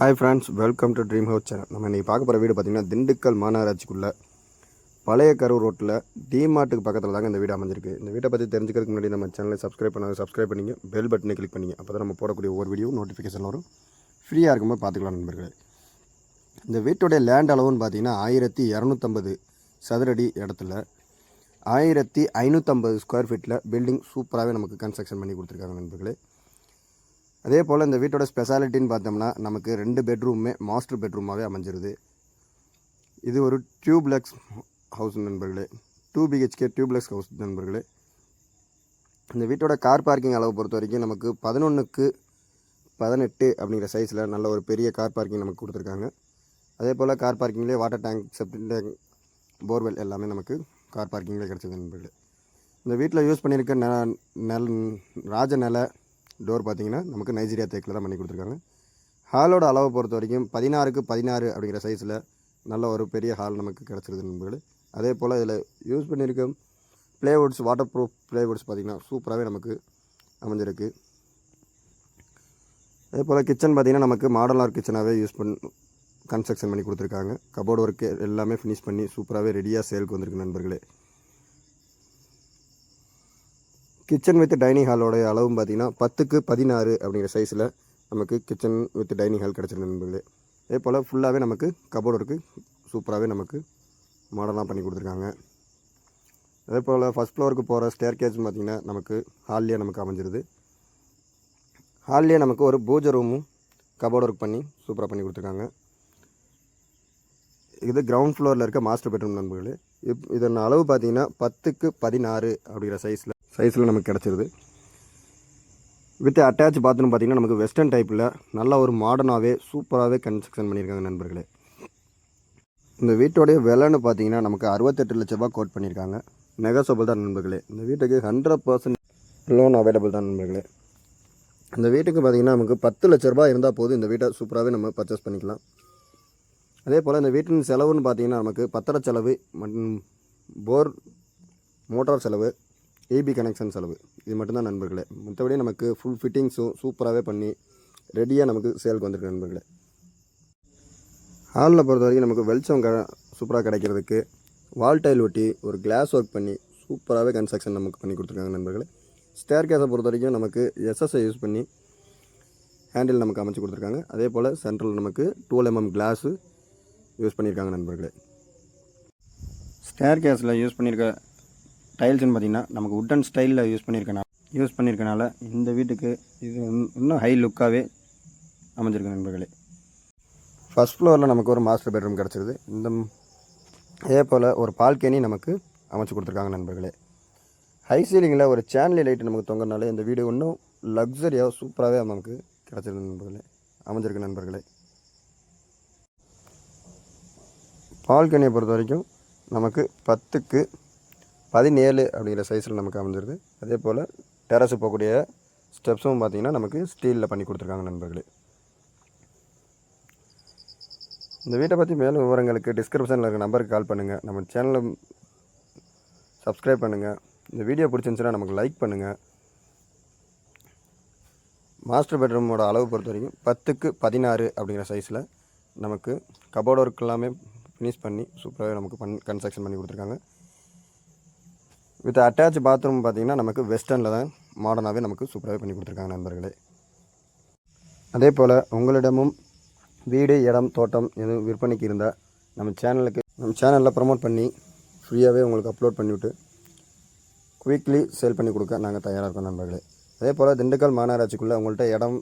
Hi friends welcome to dream house channel நம்ம இன்றைக்கி பார்க்க போகிற வீடு பார்த்திங்கன்னா திண்டுக்கல் மாநகராட்சிக்குள்ளே பழைய கரூர் ரோட்டில் டிமார்ட்டுக்கு பக்கத்தில் தாங்க இந்த வீடு அமைஞ்சிருக்கு. இந்த வீட்டை பற்றி தெரிஞ்சுக்கிறதுக்கு முன்னாடி நம்ம சேனலை சப்ஸ்கிரைப் பண்ணாங்க சப்ஸ்கிரைப் பண்ணிங்க. பெல் பட்டனை கிளிக் பண்ணிங்க. அப்போ தான் நம்ம போடக்கூடிய ஒவ்வொரு வீடியோ நோட்டிஃபிகேஷன் வரும். ஃப்ரீயாக இருக்கும்போது பார்த்துக்கலாம் நண்பர்களே. இந்த வீட்டுடைய லேண்ட் அளவுன்னு பார்த்தீங்கன்னா ஆயிரத்தி இரநூத்தம்பது சதுரடி இடத்துல ஆயிரத்தி ஐநூற்றம்பது ஸ்கொயர் ஃபீட்டில் பில்டிங் சூப்பராகவே நமக்கு கன்ஸ்ட்ரக்ஷன் பண்ணி கொடுத்துருக்காங்க நண்பர்களே. அதே போல் இந்த வீட்டோட ஸ்பெஷாலிட்டின்னு பார்த்தோம்னா நமக்கு ரெண்டு பெட்ரூமே மாஸ்டர் பெட்ரூமாகவே அமைஞ்சிருது. இது ஒரு டியூப்லெக்ஸ் ஹவுஸ் நண்பர்களே. டூ பிஹெச்கே டியூப்லெக்ஸ் ஹவுஸ் நண்பர்களே. இந்த வீட்டோட கார் பார்க்கிங் அளவு பொறுத்த வரைக்கும் நமக்கு பதினொன்றுக்கு பதினெட்டு அப்படிங்கிற சைஸில் நல்ல ஒரு பெரிய கார் பார்க்கிங் நமக்கு கொடுத்துருக்காங்க. அதே போல் car பார்க்கிங்லேயே water tank septic tank borewell எல்லாமே நமக்கு கார் பார்க்கிங்கில் கிடச்சிது நண்பர்களே. இந்த வீட்டில் யூஸ் பண்ணியிருக்க நெ நெல் ராஜ நிலை டோர் பார்த்தீங்கன்னா நமக்கு நைஜீரியா தேக்கில் தான் பண்ணி கொடுத்துருக்காங்க. ஹாலோட அளவை பொறுத்த வரைக்கும் பதினாறுக்கு பதினாறு அப்படிங்கிற சைஸில் நல்ல ஒரு பெரிய ஹால் நமக்கு கிடச்சிருது நண்பர்களே. அதே போல் இதில் யூஸ் பண்ணியிருக்க ப்ளேவுட்ஸ் வாட்டர் ப்ரூஃப் ப்ளேவுட்ஸ் பார்த்திங்கன்னா சூப்பராகவே நமக்கு அமைஞ்சிருக்கு. அதே போல் கிச்சன் பார்த்திங்கன்னா நமக்கு மாடலார் கிச்சனாகவே யூஸ் பண்ணி கன்ஸ்ட்ரக்ஷன் பண்ணி கொடுத்துருக்காங்க. கபோர்டு ஒர்க்கு எல்லாமே ஃபினிஷ் பண்ணி சூப்பராகவே ரெடியாக சேலுக்கு வந்திருக்கு நண்பர்களே. கிச்சன் வித் டைனிங் ஹாலோடைய அளவும் பார்த்தீங்கன்னா பத்துக்கு பதினாறு அப்படிங்கிற சைஸில் நமக்கு கிச்சன் வித் டைனிங் ஹால் கிடச்சிருக்கு நண்பர்களே அதே போல் ஃபுல்லாகவே நமக்கு கபோர்டு ஒர்க்கு சூப்பராகவே நமக்கு மாடலாக பண்ணி கொடுத்துருக்காங்க. அதே போல் ஃபஸ்ட் ஃப்ளோருக்கு போகிற ஸ்டேர் கேஜ் பார்த்திங்கன்னா நமக்கு ஹால்லேயே நமக்கு அமைஞ்சிருது. ஹால்லேயே நமக்கு ஒரு பூஜை ரூமும் கபோர்டு ஒர்க் பண்ணி சூப்பராக பண்ணி கொடுத்துருக்காங்க. இது கிரவுண்ட் ஃப்ளோரில் இருக்க மாஸ்டர் பெட்ரூம் நண்பர்களே. இப் இதன் அளவு பார்த்தீங்கன்னா பத்துக்கு பதினாறு அப்படிங்கிற சைஸில் சைஸில் நமக்கு கிடச்சிருது. வித் அட்டாச் பாத்ரூம் பார்த்தீங்கன்னா நமக்கு வெஸ்டர்ன் டைப்பில் நல்ல ஒரு மாடர்னாகவே சூப்பராகவே கன்ஸ்ட்ரக்ஷன் பண்ணியிருக்காங்க நண்பர்களே. இந்த வீட்டோடைய விலைன்னு பார்த்தீங்கன்னா நமக்கு அறுபத்தெட்டு லட்ச ரூபா கோட் பண்ணியிருக்காங்க. நெகசோபிள் தான் நண்பர்களே. இந்த வீட்டுக்கு ஹண்ட்ரட் பர்சன்ட் லோன் அவைலபிள் தான் நண்பர்களே. இந்த வீட்டுக்கு பார்த்தீங்கன்னா நமக்கு பத்து லட்ச ரூபா இருந்தால் போதும். இந்த வீட்டை சூப்பராகவே நம்ம பர்ச்சேஸ் பண்ணிக்கலாம். அதே போல் இந்த வீட்டின் செலவுன்னு பார்த்தீங்கன்னா நமக்கு பத்திர செலவு மற்றும் போர் மோட்டார் செலவு ஏபி கனெக்ஷன் செலவு. இது மட்டும்தான் நண்பர்களே. மற்றபடி நமக்கு ஃபுல் ஃபிட்டிங்ஸும் சூப்பராகவே பண்ணி ரெடியாக நமக்கு சேலுக்கு வந்திருக்கு நண்பர்களே. ஹாலில் பொறுத்த வரைக்கும் நமக்கு வெளிச்சம் க சூப்பராக கிடைக்கிறதுக்கு வால் டைல் ஒட்டி ஒரு கிளாஸ் ஒர்க் பண்ணி சூப்பராகவே கன்ஸ்ட்ரக்ஷன் நமக்கு பண்ணி கொடுத்துருக்காங்க நண்பர்களே. ஸ்டேர் கேஸை பொறுத்த வரைக்கும் நமக்கு எஸ்எஸ்ஐ யூஸ் பண்ணி ஹேண்டில் நமக்கு அமைச்சு கொடுத்துருக்காங்க. அதே போல் சென்ட்ரல் நமக்கு டூல் எம்எம் கிளாஸு யூஸ் பண்ணியிருக்காங்க நண்பர்களே. ஸ்டேர் கேஸில் யூஸ் பண்ணியிருக்க டைல்ஸ்னு பார்த்திங்கன்னா நமக்கு உட்டன் ஸ்டைலில் யூஸ் பண்ணியிருக்கனால யூஸ் பண்ணியிருக்கனால இந்த வீட்டுக்கு இது இன்னும் இன்னும் ஹை லுக்காகவே அமைஞ்சிருக்கு நண்பர்களே. ஃபஸ்ட் ஃப்ளோரில் நமக்கு ஒரு மாஸ்டர் பெட்ரூம் கிடச்சிருது. இந்த அதே போல் ஒரு பால்கனி நமக்கு அமைச்சு கொடுத்துருக்காங்க நண்பர்களே. ஹை சீலிங்கில் ஒரு சேனலி லைட் நமக்கு தொங்குறனால இந்த வீடு இன்னும் லக்ஸரியாக சூப்பராகவே நமக்கு கிடச்சிருக்கு நண்பர்களே. அமைஞ்சிருக்கு நண்பர்களே. பால்கனியை பொறுத்த வரைக்கும் நமக்கு பத்துக்கு பதினேழு அப்படிங்கிற சைஸில் நமக்கு அமைஞ்சிருது அதே போல் டெரஸு போகக்கூடிய ஸ்டெப்ஸும் பார்த்திங்கன்னா நமக்கு ஸ்டீலில் பண்ணி கொடுத்துருக்காங்க நண்பர்களே. இந்த வீட்டை பற்றி மேலும் விவரங்களுக்கு டிஸ்கிரிப்ஷனில் இருக்க நம்பருக்கு கால் பண்ணுங்கள் நம்ம சேனலை சப்ஸ்கிரைப் பண்ணுங்கள் இந்த வீடியோ பிடிச்சிருந்துச்சுன்னா நமக்கு லைக் பண்ணுங்கள் மாஸ்டர் பெட்ரூமோட அளவு பொறுத்த வரைக்கும் பத்துக்கு பதினாறு அப்படிங்கிற சைஸில் நமக்கு கபோர்டு ஒர்க் எல்லாமே ஃபினிஷ் பண்ணி சூப்பராகவே நமக்கு பண் கன்ஸ்ட்ரக்ஷன் பண்ணி கொடுத்துருக்காங்க. வித் அட்டாச் பாத்ரூம் பார்த்திங்கன்னா நமக்கு வெஸ்டர்னில் தான் மாடர்னாகவே நமக்கு சூப்பராகவே பண்ணி கொடுத்துருக்காங்க நண்பர்களே. அதே போல் உங்களிடமும் வீடு இடம் தோட்டம் எதுவும் விற்பனைக்கு இருந்தால் நம்ம சேனலுக்கு நம்ம சேனலில் ப்ரமோட் பண்ணி ஃப்ரீயாகவே உங்களுக்கு அப்லோட் பண்ணிவிட்டு குயிக்லி சேல் பண்ணி கொடுக்க நாங்கள் தயாராக இருக்கோம் நண்பர்களே. அதே போல் திண்டுக்கல் மாநகராட்சிக்குள்ளே உங்கள்கிட்ட இடம்